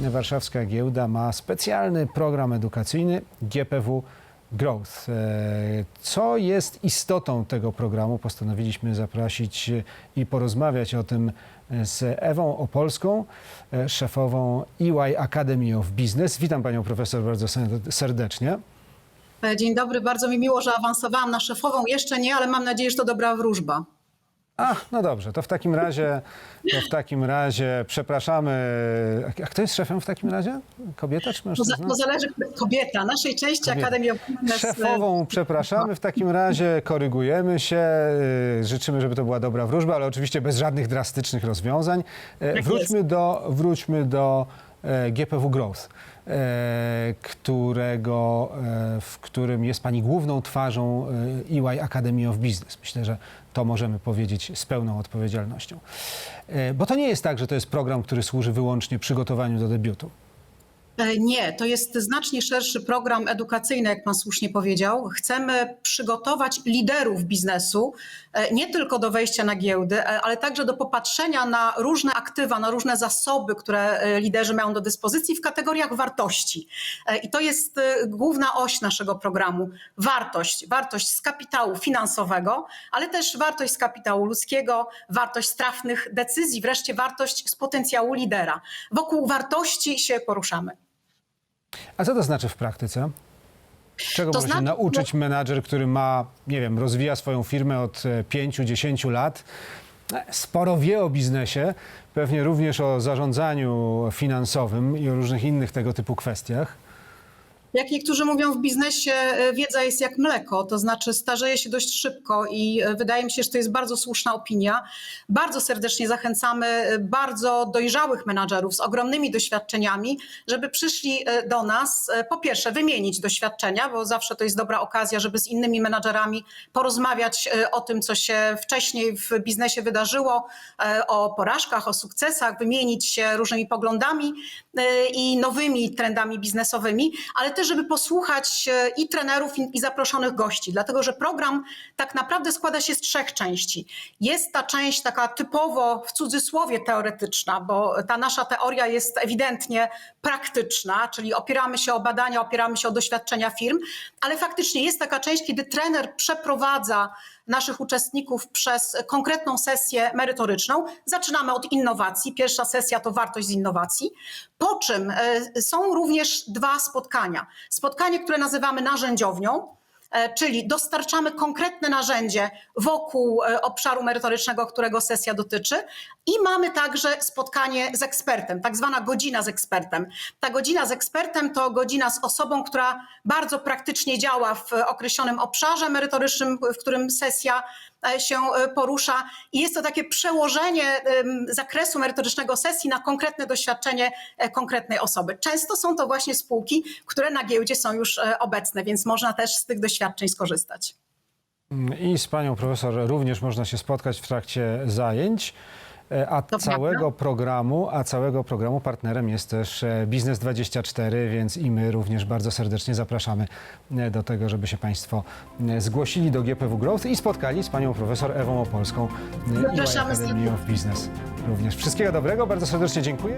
warszawska giełda ma specjalny program edukacyjny GPW Growth. E, Co jest istotą tego programu? Postanowiliśmy zaprosić i porozmawiać o tym z Ewą Opolską, e, szefową EY Academy of Business. Witam panią profesor bardzo serdecznie. E, Dzień dobry, bardzo mi miło, że awansowałam na szefową. Jeszcze nie, ale mam nadzieję, że to dobra wróżba. A, no dobrze, to w takim razie, to w takim razie przepraszamy. A kto jest szefem w takim razie? Kobieta czy To, za, mężczyzna? to zależy, kobieta. Naszej części Kobieta. Akademii e, Szefową przepraszamy, w takim razie korygujemy się, y, życzymy, żeby to była dobra wróżba, ale oczywiście bez żadnych drastycznych rozwiązań. E, Tak Wróćmy do, wróćmy do GPW Growth, e, którego, e, w którym jest Pani główną twarzą e, EY Academy of Business. Myślę, że to możemy powiedzieć z pełną odpowiedzialnością. E, Bo to nie jest tak, że to jest program, który służy wyłącznie przygotowaniu do debiutu. E, Nie, to jest znacznie szerszy program edukacyjny, jak pan słusznie powiedział. Chcemy przygotować liderów biznesu e, nie tylko do wejścia na giełdy, e, ale także do popatrzenia na różne aktywa, na różne zasoby, które liderzy mają do dyspozycji w kategoriach wartości. I to jest główna oś naszego programu. Wartość, wartość z kapitału finansowego, ale też wartość z kapitału ludzkiego, wartość trafnych decyzji, wreszcie wartość z potencjału lidera. Wokół wartości się poruszamy. A co to znaczy w praktyce? Czego To może się znaczy- nauczyć menadżer, który ma, nie wiem, rozwija swoją firmę od 5-10 lat, e, sporo wie o biznesie, pewnie również o zarządzaniu finansowym i o różnych innych tego typu kwestiach. Jak niektórzy mówią w biznesie, e, wiedza jest jak mleko, to znaczy starzeje się dość szybko i e, wydaje mi się, że to jest bardzo słuszna opinia. Bardzo serdecznie zachęcamy e, bardzo dojrzałych menadżerów z ogromnymi doświadczeniami, żeby przyszli do nas, po pierwsze wymienić doświadczenia, bo zawsze to jest dobra okazja, żeby z innymi menadżerami porozmawiać o tym, co się wcześniej w biznesie wydarzyło, o porażkach, o sukcesach, wymienić się różnymi poglądami i nowymi trendami biznesowymi, ale też, żeby posłuchać e, i trenerów, i, zaproszonych gości, dlatego że program tak naprawdę składa się z trzech części. Jest ta część taka typowo w cudzysłowie teoretyczna, bo ta nasza teoria jest ewidentnie praktyczna, czyli opieramy się o badania, opieramy się o doświadczenia firm, ale faktycznie jest taka część, kiedy trener przeprowadza naszych uczestników przez konkretną sesję merytoryczną. Zaczynamy od innowacji. Pierwsza sesja to wartość z innowacji. Po czym e, są również dwa spotkania. Spotkanie, które nazywamy narzędziownią, e, czyli dostarczamy konkretne narzędzie wokół e, obszaru merytorycznego, którego sesja dotyczy. I mamy także spotkanie z ekspertem, tak zwana godzina z ekspertem. Ta godzina z ekspertem to godzina z osobą, która bardzo praktycznie działa w określonym obszarze merytorycznym, w którym sesja się e, porusza. I jest to takie przełożenie zakresu merytorycznego sesji na konkretne doświadczenie e, konkretnej osoby. Często są to właśnie spółki, które na giełdzie są już e, obecne, więc można też z tych doświadczeń skorzystać. I z panią profesor również można się spotkać w trakcie zajęć. E, A To całego prawda. programu, a całego programu partnerem jest też e, Biznes24, więc i my również bardzo serdecznie zapraszamy e, do tego, żeby się Państwo zgłosili do GPW Growth i spotkali z panią profesor Ewą Opolską Zapraszamy Academy of Business. Również wszystkiego dobrego, bardzo serdecznie dziękuję.